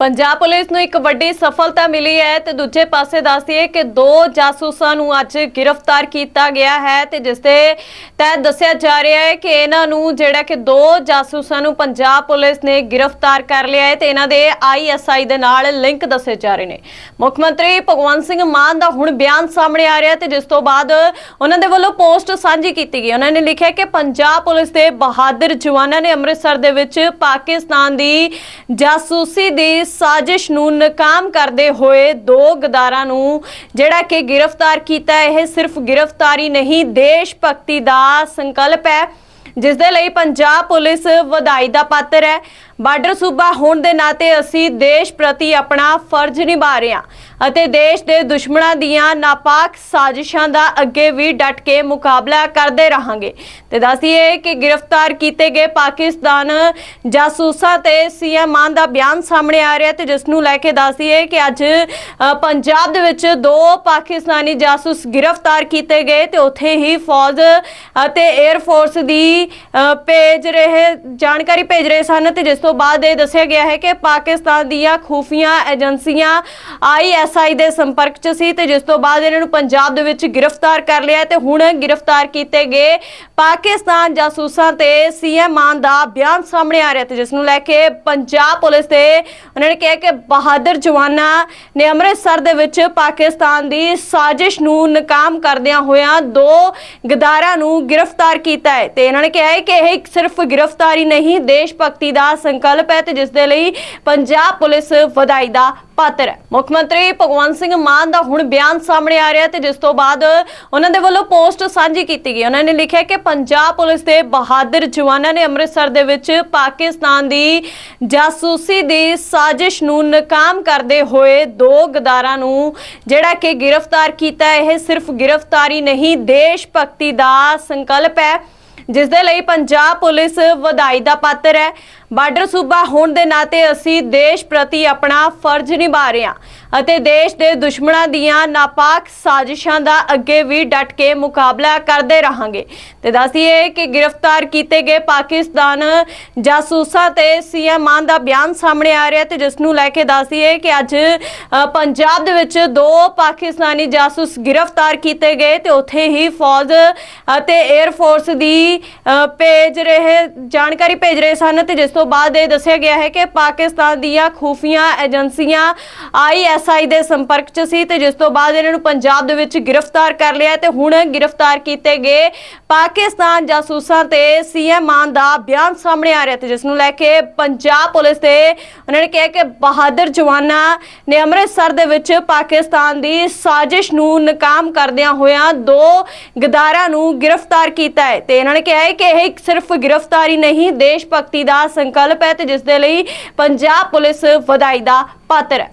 Punjab police ਨੂੰ ਇੱਕ ਵੱਡੀ ਸਫਲਤਾ ਮਿਲੀ ਹੈ ਤੇ ਦੂਜੇ ਪਾਸੇ ਦੱਸਦੀਏ ਕਿ ਦੋ ਜਾਸੂਸਾਂ ਨੂੰ ਅੱਜ ਗ੍ਰਿਫਤਾਰ ਕੀਤਾ ਗਿਆ ਹੈ ਤੇ ਜਿਸ ਦੇ ਤਹਿਤ ਦੱਸਿਆ ਜਾ ਰਿਹਾ ਹੈ ਕਿ ਇਹਨਾਂ ਨੂੰ ਜਿਹੜਾ ਕਿ ਦੋ ਜਾਸੂਸਾਂ ਨੂੰ ਪੰਜਾਬ ਪੁਲਿਸ ਨੇ ਗ੍ਰਿਫਤਾਰ ਕਰ ਲਿਆ ਹੈ ਤੇ ਇਹਨਾਂ ਦੇ ਆਈਐਸਆਈ ਦੇ ਨਾਲ ਲਿੰਕ ਦੱਸੇ ਜਾ ਰਹੇ ਨੇ। ਮੁੱਖ ਮੰਤਰੀ ਭਗਵੰਤ ਸਿੰਘ ਮਾਨ ਦਾ ਹੁਣ ਬਿਆਨ ਸਾਹਮਣੇ ਆ ਰਿਹਾ ਤੇ ਜਿਸ ਤੋਂ ਬਾਅਦ ਉਹਨਾਂ ਦੇ ਵੱਲੋਂ ਪੋਸਟ ਸਾਂਝੀ ਕੀਤੀ ਗਈ। ਉਹਨਾਂ ਨੇ ਲਿਖਿਆ ਕਿ ਪੰਜਾਬ ਪੁਲਿਸ ਦੇ ਬਹਾਦਰ ਜਵਾਨਾਂ ਨੇ ਅੰਮ੍ਰਿਤਸਰ ਦੇ ਵਿੱਚ ਪਾਕਿਸਤਾਨ ਦੀ ਜਾਸੂਸੀ ਦੀ ਸਾਜ਼ਿਸ਼ ਨੂੰ ਨਾਕਾਮ ਕਰਦੇ ਹੋਏ ਦੋ ਗਦਾਰਾਂ ਨੂੰ ਜਿਹੜਾ ਕਿ ਗ੍ਰਿਫਤਾਰ ਕੀਤਾ, ਇਹ ਸਿਰਫ ਗ੍ਰਿਫਤਾਰੀ ਨਹੀਂ, ਦੇਸ਼ ਭਗਤੀ ਦਾ ਸੰਕਲਪ ਹੈ ਜਿਸ ਦੇ ਲਈ ਪੰਜਾਬ ਪੁਲਿਸ ਵਧਾਈ ਦਾ ਪਾਤਰ ਹੈ। ਬਾਰਡਰ ਸੂਬਾ ਹੋਣ ਦੇ ਨਾਤੇ ਅਸੀਂ ਦੇਸ਼ ਪ੍ਰਤੀ ਆਪਣਾ ਫਰਜ਼ ਨਿਭਾ ਰਹੇ ਹਾਂ ਅਤੇ ਦੇਸ਼ ਦੇ ਦੁਸ਼ਮਣਾਂ ਦੀਆਂ ਨਾਪਾਕ ਸਾਜ਼ਿਸ਼ਾਂ ਦਾ ਅੱਗੇ ਵੀ ਡਟ ਕੇ ਮੁਕਾਬਲਾ ਕਰਦੇ ਰਹਾਂਗੇ। ਤੇ ਦੱਸੀਏ ਕਿ ਗ੍ਰਿਫਤਾਰ ਕੀਤੇ ਗਏ ਪਾਕਿਸਤਾਨ ਜਾਸੂਸਾਂ ਤੇ ਸੀਐਮ ਮਾਨ ਦਾ ਬਿਆਨ ਸਾਹਮਣੇ ਆ ਰਿਹਾ ਤੇ ਜਿਸ ਨੂੰ ਲੈ ਕੇ ਦੱਸੀਏ ਕਿ ਅੱਜ ਪੰਜਾਬ ਦੇ ਵਿੱਚ ਦੋ ਪਾਕਿਸਤਾਨੀ ਜਾਸੂਸ ਗ੍ਰਿਫਤਾਰ ਕੀਤੇ ਗਏ ਤੇ ਉੱਥੇ ਹੀ ਫੌਜ ਅਤੇ 에ਅਰ ਫੋਰਸ ਦੀ ਭੇਜ ਰਹੇ, ਜਾਣਕਾਰੀ ਭੇਜ ਰਹੇ ਸਨ ਤੇ ਜਿਸ ਤੋਂ ਬਾਅਦ ਇਹ ਦੱਸਿਆ ਗਿਆ ਹੈ ਕਿ ਪਾਕਿਸਤਾਨ ਦੀਆਂ ਖੂਫੀਆ ਏਜੰਸੀਆਂ ਆਈਐਸਆਈ ਦੇ ਸੰਪਰਕ 'ਚ ਸੀ ਤੇ ਜਿਸ ਤੋਂ ਬਾਅਦ ਇਹਨਾਂ ਨੂੰ ਪੰਜਾਬ ਦੇ ਵਿੱਚ ਗ੍ਰਿਫਤਾਰ ਕਰ ਲਿਆ ਤੇ ਹੁਣ ਗ੍ਰਿਫਤਾਰ ਕੀਤੇ ਗਏ ਪਾਕਿਸਤਾਨ ਜਾਸੂਸਾਂ ਤੇ ਸੀਐਮ ਮਾਨ ਦਾ ਬਿਆਨ ਸਾਹਮਣੇ ਆ ਰਿਹਾ ਤੇ ਜਿਸ ਨੂੰ ਲੈ ਕੇ ਪੰਜਾਬ ਪੁਲਿਸ ਤੇ ਉਹਨਾਂ ਨੇ ਕਿਹਾ ਕਿ ਬਹਾਦਰ ਜਵਾਨਾਂ ਨੇ ਅੰਮ੍ਰਿਤਸਰ ਦੇ ਵਿੱਚ ਪਾਕਿਸਤਾਨ ਦੀ ਸਾਜ਼ਿਸ਼ ਨੂੰ ਨਾਕਾਮ ਕਰਦਿਆਂ ਹੋਇਆਂ ਦੋ ਗਦਾਰਾਂ ਨੂੰ ਗ੍ਰਿਫਤਾਰ ਕੀਤਾ ਹੈ ਤੇ ਇਹਨਾਂ ਨੇ ਕਿਹਾ ਹੈ ਕਿ ਇਹ ਸਿਰਫ ਗ੍ਰਿਫਤਾਰੀ ਨਹੀਂ ਦੇਸ਼ ਭਗਤੀ ਦਾ ਸੰਕਲਪ ਹੈ ਤੇ ਜਿਸ ਦੇ ਲਈ ਪੰਜਾਬ ਪੁਲਿਸ ਵਧਾਈ ਦਾ ਪਾਤਰ ਹੈ। ਮੁੱਖ ਮੰਤਰੀ ਭਗਵੰਤ ਸਿੰਘ ਮਾਨ ਦਾ ਹੁਣ ਬਿਆਨ ਸਾਹਮਣੇ ਆ ਰਿਹਾ ਤੇ ਜਿਸ ਤੋਂ ਬਾਅਦ ਉਹਨਾਂ ਦੇ ਵੱਲੋਂ ਪੋਸਟ ਸਾਂਝੀ ਕੀਤੀ ਗਈ। ਉਹਨਾਂ ਨੇ ਲਿਖਿਆ ਕਿ ਪੰਜਾਬ ਪੁਲਿਸ ਦੇ ਬਹਾਦਰ ਜਵਾਨਾਂ ਨੇ ਅੰਮ੍ਰਿਤਸਰ ਦੇ ਵਿੱਚ ਪਾਕਿਸਤਾਨ ਦੀ ਜਾਸੂਸੀ ਦੀ ਸਾਜ਼ਿਸ਼ ਨੂੰ ਨਾਕਾਮ ਕਰਦੇ ਹੋਏ ਦੋ ਗਦਾਰਾਂ ਨੂੰ ਜਿਹੜਾ ਕਿ ਗ੍ਰਿਫਤਾਰ ਕੀਤਾ। ਇਹ ਸਿਰਫ ਗ੍ਰਿਫਤਾਰੀ ਨਹੀਂ, ਦੇਸ਼ ਭਗਤੀ ਦਾ ਸੰਕਲਪ ਹੈ, ਜਿਸ ਦੇ ਲਈ ਪੰਜਾਬ ਪੁਲਿਸ ਵਧਾਈ ਦਾ ਪਾਤਰ ਹੈ। ਬਾਰਡਰ ਸੂਬਾ ਹੋਣ ਦੇ ਨਾਤੇ ਅਸੀਂ ਦੇਸ਼ ਪ੍ਰਤੀ ਆਪਣਾ ਫਰਜ਼ ਨਿਭਾ ਰਹੇ ਹਾਂ ਅਤੇ ਦੇਸ਼ ਦੇ ਦੁਸ਼ਮਣਾਂ ਦੀਆਂ ਨਾਪਾਕ ਸਾਜ਼ਿਸ਼ਾਂ ਦਾ ਅੱਗੇ ਵੀ ਡਟ ਕੇ ਮੁਕਾਬਲਾ ਕਰਦੇ ਰਹਾਂਗੇ। ਤੇ ਦੱਸੀਏ ਕਿ ਗ੍ਰਿਫਤਾਰ ਕੀਤੇ ਗਏ ਪਾਕਿਸਤਾਨ ਜਾਸੂਸਾਂ ਤੇ ਸੀਐਮ ਮਾਨ ਦਾ ਬਿਆਨ ਸਾਹਮਣੇ ਆ ਰਿਹਾ ਤੇ ਜਿਸ ਨੂੰ ਲੈ ਕੇ ਦੱਸੀਏ ਕਿ ਅੱਜ ਪੰਜਾਬ ਦੇ ਵਿੱਚ ਦੋ ਪਾਕਿਸਤਾਨੀ ਜਾਸੂਸ ਗ੍ਰਿਫਤਾਰ ਕੀਤੇ ਗਏ ਤੇ ਉੱਥੇ ਹੀ ਫੌਜ ਅਤੇ 에ਅਰ ਫੋਰਸ ਦੀ ਭੇਜ ਰਹੇ, ਜਾਣਕਾਰੀ ਭੇਜ ਰਹੇ ਸਨ ਤੇ ਜਿਸ ਤੋਂ ਬਾਅਦ ਇਹ ਦੱਸਿਆ ਗਿਆ ਹੈ ਕਿ ਪਾਕਿਸਤਾਨ ਦੀਆਂ ਖੂਫੀਆ ਏਜੰਸੀਆਂ ਆਈਐਸਆਈ ਦੇ ਸੰਪਰਕ 'ਚ ਸੀ ਤੇ ਜਿਸ ਤੋਂ ਬਾਅਦ ਇਹਨਾਂ ਨੂੰ ਪੰਜਾਬ ਦੇ ਵਿੱਚ ਗ੍ਰਿਫਤਾਰ ਕਰ ਲਿਆ ਤੇ ਹੁਣ ਗ੍ਰਿਫਤਾਰ ਕੀਤੇ ਗਏ ਪਾਕਿਸਤਾਨ ਜਾਸੂਸਾਂ ਤੇ ਸੀਐਮ ਮਾਨ ਦਾ ਬਿਆਨ ਸਾਹਮਣੇ ਆ ਰਿਹਾ ਤੇ ਜਿਸ ਨੂੰ ਲੈ ਕੇ ਪੰਜਾਬ ਪੁਲਿਸ ਤੇ ਉਹਨਾਂ ਨੇ ਕਿਹਾ ਕਿ ਬਹਾਦਰ ਜਵਾਨਾਂ ਨੇ ਅੰਮ੍ਰਿਤਸਰ ਦੇ ਵਿੱਚ ਪਾਕਿਸਤਾਨ ਦੀ ਸਾਜ਼ਿਸ਼ ਨੂੰ ਨਾਕਾਮ ਕਰਦਿਆਂ ਹੋਇਆਂ ਦੋ ਗਦਾਰਾਂ ਨੂੰ ਗ੍ਰਿਫਤਾਰ ਕੀਤਾ ਹੈ ਤੇ ਇਹਨਾਂ ਨੇ ਕਿਹਾ ਹੈ ਕਿ ਇਹ ਸਿਰਫ ਗ੍ਰਿਫਤਾਰੀ ਨਹੀਂ, ਦੇਸ਼ ਭਗਤੀ ਦਾ ਸੰਕਲਪ ਹੈ ਤੇ ਜਿਸ ਦੇ ਲਈ ਪੰਜਾਬ ਪੁਲਿਸ ਵਧਾਈ ਦਾ ਪਾਤਰ ਹੈ।